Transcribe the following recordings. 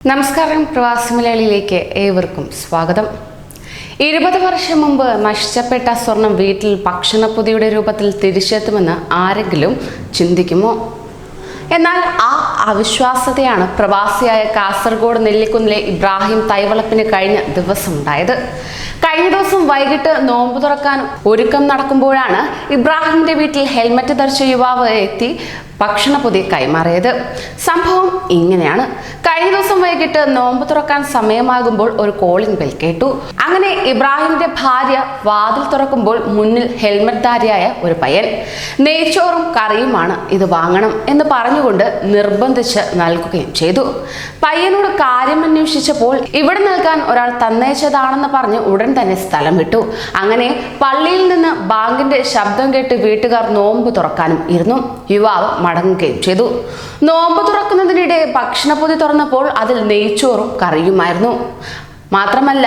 നമസ്കാരം പ്രവാസി മലയാളിയിലേക്ക് ഏവർക്കും സ്വാഗതം. ഇരുപത് വർഷം മുമ്പ് നശിച്ചപ്പെട്ട സ്വർണം വീട്ടിൽ ഭക്ഷണപ്പൊതിയുടെ രൂപത്തിൽ തിരിച്ചെത്തുമെന്ന് ആരെങ്കിലും ചിന്തിക്കുമോ? എന്നാൽ ആ അവിശ്വാസതയാണ് പ്രവാസിയായ കാസർഗോഡ് നെല്ലിക്കുന്നിലെ ഇബ്രാഹിം തൈവളപ്പിന് കഴിഞ്ഞ ദിവസം ഉണ്ടായത് കഴിഞ്ഞ ദിവസം വൈകിട്ട് നോമ്പ് തുറക്കാൻ ഒരുക്കം നടക്കുമ്പോഴാണ് ഇബ്രാഹിമിന്റെ വീട്ടിൽ ഹെൽമെറ്റ് ധരിച്ച യുവാവ് എത്തി ഭക്ഷണപ്പൊതി കൈമാറിയത്. സംഭവം ഇങ്ങനെയാണ്. കഴിഞ്ഞ ദിവസം വൈകിട്ട് നോമ്പ് തുറക്കാൻ സമയമാകുമ്പോൾ ഒരു കോളിംഗ് ബെൽ കേട്ടു. അങ്ങനെ ഇബ്രാഹിമിന്റെ ഭാര്യ വാതിൽ തുറക്കുമ്പോൾ മുന്നിൽ ഹെൽമറ്റ് ധാരിയായ ഒരു പയ്യൻ നെയ്ച്ചോറും കറിയുമാണ് ഇത് വാങ്ങണം എന്ന് പറഞ്ഞുകൊണ്ട് നിർബന്ധിച്ച് നൽകുകയും ചെയ്തു. പയ്യനോട് കാര്യം അന്വേഷിച്ചപ്പോൾ ഇവിടെ നൽകാൻ ഒരാൾ തന്നയച്ചതാണെന്ന് പറഞ്ഞ് ഉടൻ തന്നെ സ്ഥലം വിട്ടു. അങ്ങനെ പള്ളിയിൽ നിന്ന് ബാങ്കിന്റെ ശബ്ദം കേട്ട് വീട്ടുകാർ നോമ്പ് തുറക്കാനും ഇരുന്നു. യുവാവ് മടങ്ങുകയും ചെയ്തു. നോമ്പ് തുറക്കുന്നതിനിടെ ഭക്ഷണപ്പൊതി തുറന്നപ്പോൾ അതിൽ നെയ്ച്ചോറും കറിയുമായിരുന്നു. മാത്രമല്ല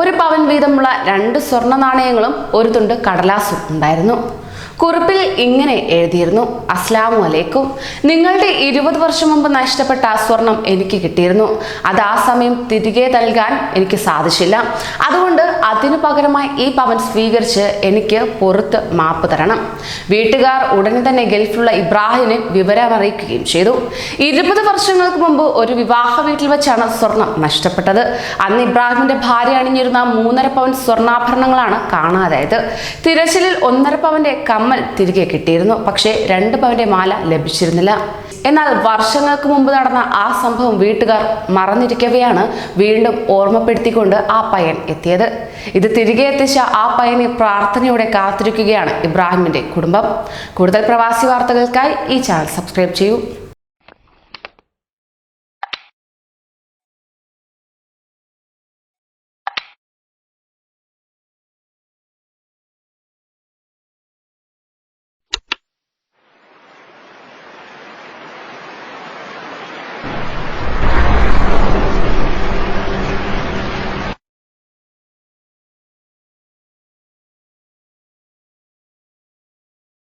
ഒരു പവൻ വീതമുള്ള രണ്ട് സ്വർണ നാണയങ്ങളും ഒരു തുണ്ട് കടലാസും ഉണ്ടായിരുന്നു. കുറിപ്പിൽ ഇങ്ങനെ എഴുതിയിരുന്നു അസ്ലാം അലൈക്കും. നിങ്ങളുടെ ഇരുപത് വർഷം മുമ്പ് നഷ്ടപ്പെട്ട ആ സ്വർണം എനിക്ക് കിട്ടിയിരുന്നു. അത് ആ സമയം തിരികെ നൽകാൻ എനിക്ക് സാധിച്ചില്ല. അതുകൊണ്ട് അതിനു പകരമായി ഈ പവൻ സ്വീകരിച്ച് എനിക്ക് പുറത്ത് മാപ്പ് തരണം. വീട്ടുകാർ ഉടനെ തന്നെ ഗൾഫിലുള്ള ഇബ്രാഹിമിനെ വിവരം അറിയിക്കുകയും ചെയ്തു. ഇരുപത് വർഷങ്ങൾക്ക് മുമ്പ് ഒരു വിവാഹ വീട്ടിൽ വെച്ചാണ് സ്വർണം നഷ്ടപ്പെട്ടത്. അന്ന് ഇബ്രാഹിമിന്റെ ഭാര്യ അണിഞ്ഞിരുന്ന മൂന്നര പവൻ സ്വർണാഭരണങ്ങളാണ് കാണാതായത്. തിരച്ചിലിൽ ഒന്നര പവന്റെ കമ്മൽ തിരികെ കിട്ടിയിരുന്നു. പക്ഷേ രണ്ട് പവന്റെ മാല ലഭിച്ചിരുന്നില്ല. എന്നാൽ വർഷങ്ങൾക്ക് മുമ്പ് നടന്ന ആ സംഭവം വീട്ടുകാർ മറന്നിരിക്കവെയാണ് വീണ്ടും ഓർമ്മപ്പെടുത്തിക്കൊണ്ട് ആ പയ്യൻ എത്തിയത്. ഇത് തിരികെ എത്തിച്ച ആ പയ്യനെ പ്രാർത്ഥനയോടെ കാത്തിരിക്കുകയാണ് ഇബ്രാഹിമിന്റെ കുടുംബം. കൂടുതൽ പ്രവാസി വാർത്തകൾക്കായി ഈ ചാനൽ സബ്സ്ക്രൈബ് ചെയ്യൂ.